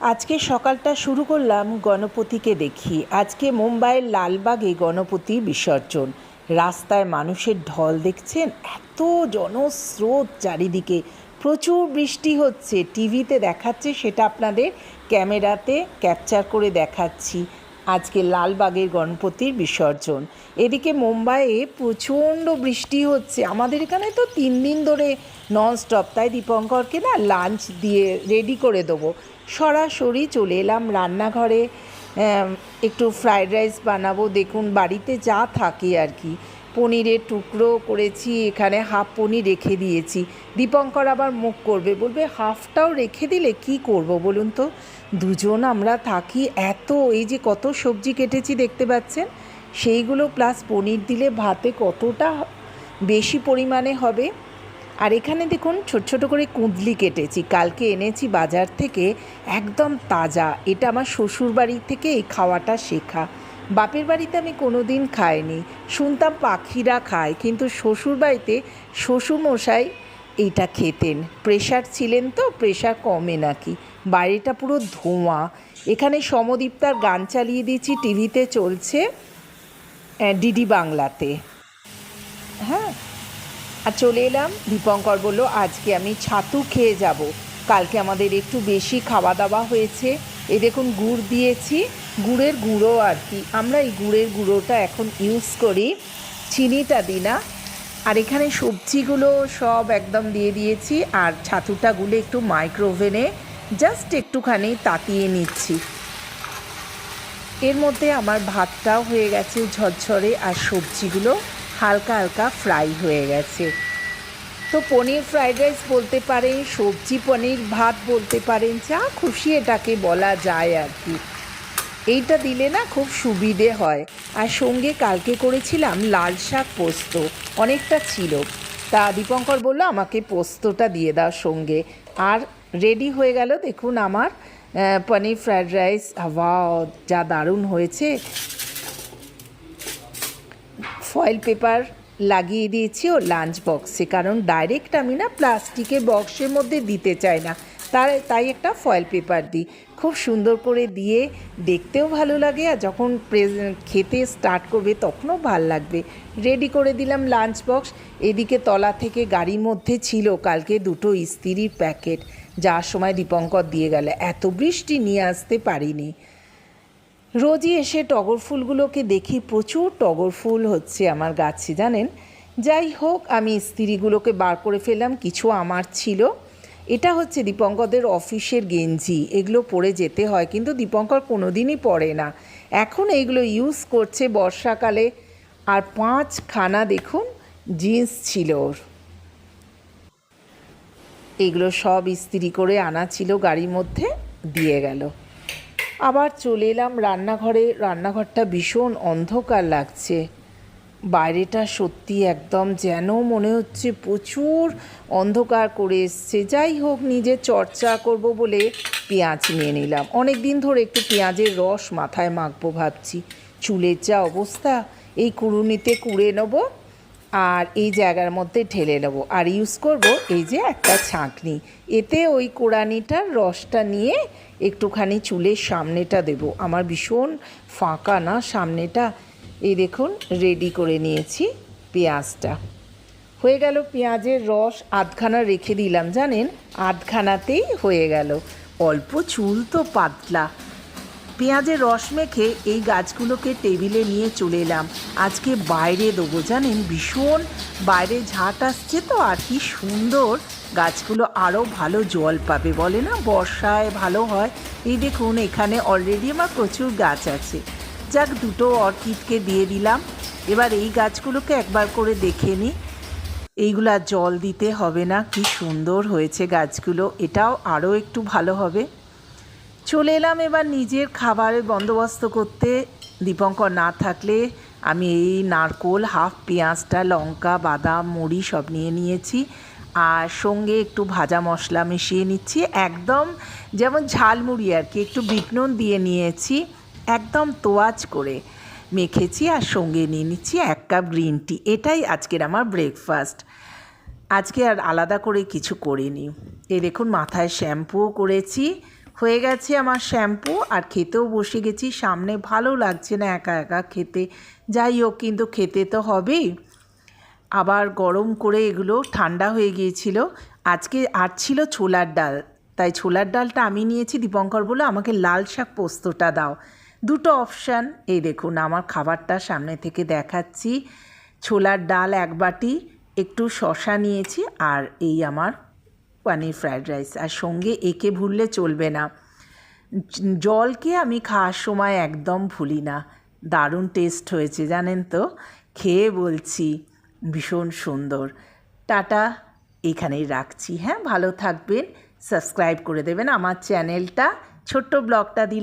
আজকে সকালটা শুরু করলাম গণপতিকে দেখি। আজকে মুম্বাইয়ের লালবাগে গণপতি বিসর্জন। রাস্তায় মানুষের ঢল দেখছেন, এত জনস্রোত চারিদিকে। প্রচুর বৃষ্টি হচ্ছে, টিভিতে দেখাচ্ছে সেটা আপনাদের, ক্যামেরাতে ক্যাপচার করে দেখাচ্ছি। আজকে লালবাগের গণপতির বিসর্জন। এদিকে মুম্বাইয়ে প্রচণ্ড বৃষ্টি হচ্ছে। আমাদের এখানে তো তিন দিন ধরে ননস্টপ তাই দীপঙ্করকে না লাঞ্চ দিয়ে রেডি করে দেবো। সরাসরি চলে এলাম রান্নাঘরে। একটু ফ্রায়েড রাইস বানাবো। দেখুন, বাড়িতে যা থাকে আর কি। পনিরের টুকরো করেছি, এখানে হাফ পনির রেখে দিয়েছি। দীপঙ্কর আবার মুখ করবে, বলবে, হাফটাও রেখে দিলে কি করব বলুন তো? দুজন আমরা থাকি, এত, এই যে কত সবজি কেটেছি দেখতে পাচ্ছেন? সেইগুলো প্লাস পনির দিলে ভাতে কতটা বেশি পরিমাণে হবে? আর এখানে দেখুন, ছোট ছোট করে কুঁদলি কেটেছি, কালকে এনেছি বাজার থেকে একদম তাজা, এটা আমার শ্বশুর বাড়ি থেকে এই খাওয়াটা শেখা। বাপের বাড়িতে আমি কোনো দিন খাইনি। শুনতাম পাখিরা খায়, কিন্তু শ্বশুর বাড়িতে শ্বশুরমশাই এইটা খেতেন। প্রেশার ছিলেন তো প্রেশার কমে নাকি। বাইরেটা পুরো ধোঁয়া। এখানে সমদীপ্তার গান চালিয়ে দিয়েছি, টিভিতে চলছে ডিডি বাংলাতে। হ্যাঁ। আর চলে এলাম, দীপঙ্কর বলল, আজকে আমি ছাতু খেয়ে যাব। কালকে আমাদের একটু বেশি খাওয়া দাওয়া হয়েছে। এ দেখুন, গুড় দিয়েছি গুড়ের গুঁড়ো আর কি। আমরা এই গুড়ের গুঁড়োটা এখন ইউজ করি, চিনিটা দিই না আর এখানে সবজিগুলো সব একদম দিয়ে দিয়েছি, আর ছাতুটা গুলে একটু মাইক্রোওভেনে জাস্ট একটুখানি তাতিয়ে নিচ্ছি। এর মধ্যে আমার ভাতটাও হয়ে গেছে ঝরঝরে, আর সবজিগুলো হালকা হালকা ফ্রাই হয়ে গেছে। তো পনির ফ্রাইড রাইস বলতে পারেন, সবজি পনির ভাত বলতে পারেন, যা খুশি এটাকে বলা যায় আর কি। এইটা দিলে না খুব সুবিধে হয়। আর সঙ্গে কালকে করেছিলাম লাল শাক পোস্ত, অনেকটা ছিল। তা দীপঙ্কর বলল, আমাকে পোস্তটা দিয়ে দাও সঙ্গে। আর রেডি হয়ে গেল, দেখুন আমার পনির ফ্রাইড রাইস হাওয়া যা দারুণ হয়েছে। ফয়েল পেপার লাগিয়ে দিয়েছি ও লাঞ্চ বক্সে কারণ ডাইরেক্ট আমি না প্লাস্টিকের বক্সের মধ্যে দিতে চাই না। তার, তাই একটা ফয়েল পেপার দিই। খুব সুন্দর করে দিয়ে দেখতেও ভালো লাগে আর যখন খেতে স্টার্ট করবে তখনও ভালো লাগবে। রেডি করে দিলাম লাঞ্চ বক্স এদিকে তলা থেকে গাড়ির মধ্যে ছিল কালকে দুটো ইস্ত্রির প্যাকেট যার সময় দীপঙ্কর দিয়ে গেল। এত বৃষ্টি নিয়ে আসতে পারিনি। রোজই এসে টগর ফুলগুলোকে দেখি প্রচুর টগর ফুল হচ্ছে আমার গাছে, জানেন? যাই হোক, আমি স্ত্রীগুলোকে বার করে ফেললাম। কিছু আমার ছিল। এটা হচ্ছে দীপঙ্করদের অফিসের গেঞ্জি। এগুলো পরে যেতে হয়, কিন্তু দীপঙ্কর কোনো দিনই পরে না। এখন এইগুলো ইউজ করছে বর্ষাকালে। আর পাঁচখানা দেখুন জিন্স ছিল ওর। এগুলো সব ইস্ত্রি করে আনা ছিল, গাড়ির মধ্যে দিয়ে গেল। আবার চলে এলাম রান্নাঘরে। রান্নাঘরটা ভীষণ অন্ধকার লাগছে। বাইরেটা সত্যি একদম যেন মনে হচ্ছে প্রচুর অন্ধকার করে এসছে। যাই হোক নিজে চর্চা করব বলে পেঁয়াজ নিয়ে নিলাম। অনেক দিন ধরে একটু পেঁয়াজের রস মাথায় মাখবো ভাবছি। চুলের যা অবস্থা, এই কুড়ুনিতে কুড়ে নেব আর এই জায়গার মধ্যে ঢেলে নেব। আর ইউজ করব এই যে একটা ছাঁকনি। এতে ওই কোড়ানিটার রসটা নিয়ে একটুখানি চুলের সামনেটা দেব। আমার ভীষণ ফাঁকা না সামনেটা। এই দেখুন রেডি করে নিয়েছি পেঁয়াজটা। হয়ে গেল পেঁয়াজের রস, আধখানা রেখে দিলাম, জানেন? আধখানাতেই হয়ে গেল। অল্প চুল তো পাতলা। পেঁয়াজের রস মেখে এই গাছগুলোকে টেবিলে নিয়ে চলে এলাম। আজকে বাইরে দেবো, জানেন? ভীষণ বাইরে ঝাঁট আসছে তো, আর কি সুন্দর। গাছগুলো আরও ভালো জল পাবে, বলে না? বর্ষায় ভালো হয়। এই দেখুন, এখানে অলরেডি আমার প্রচুর গাছ আছে। যাক, দুটো অর্কিডকে দিয়ে দিলাম। এবার এই গাছগুলোকে একবার করে দেখে নিই এইগুলো আর জল দিতে হবে না, কি সুন্দর হয়েছে গাছগুলো। এটাও আরও একটু ভালো হবে। চলে এলাম এবার নিজের খাবারের বন্দোবস্ত করতে। দীপঙ্কর না থাকলে আমি এই নারকোল, হাফ পেঁয়াজটা, লঙ্কা, বাদাম, মুড়ি সব নিয়ে নিয়েছি। আর সঙ্গে একটু ভাজা মশলা মিশিয়ে নিচ্ছি। একদম যেমন ঝালমুড়ি আর কি, একটু বিট নুন দিয়ে নিয়েছি। একদম তোয়াজ করে মেখেছি আর সঙ্গে নিয়ে নিচ্ছি এক কাপ গ্রিন টি। এটাই আজকের আমার ব্রেকফাস্ট আজকে আর আলাদা করে কিছু করিনি। এই দেখুন, মাথায় শ্যাম্পুও করেছি। হয়ে গেছে আমার শ্যাম্পু আর খেতেও বসে গেছি। সামনে ভালো লাগছে না একা একা খেতে। যাই হোক, কিন্তু খেতে তো হবেই। আবার গরম করে এগুলো ঠান্ডা হয়ে গিয়েছিল। আজকে আর ছিল ছোলার ডাল। তাই ছোলার ডালটা আমি নিয়েছি। দীপঙ্কর বলে আমাকে লাল শাক পোস্তটা দাও। দুটো অপশান এই দেখুন, আমার খাবারটা সামনে থেকে দেখাচ্ছি। ছোলার ডাল এক বাটি, একটু শশা নিয়েছি আর এই আমার পানির ফ্রায়েড রাইস আর সঙ্গে একে ভুললে চলবে না। জলকে আমি খাওয়ার সময় একদম ভুলি না। দারুণ টেস্ট হয়েছে, জানেন তো? খেয়ে বলছি, ভীষণ সুন্দর। টাটা, এখানেই রাখছি। হ্যাঁ ভালো থাকবেন। সাবস্ক্রাইব করে দেবেন আমার চ্যানেলটা। ছোট্ট ব্লগটা দিলাম।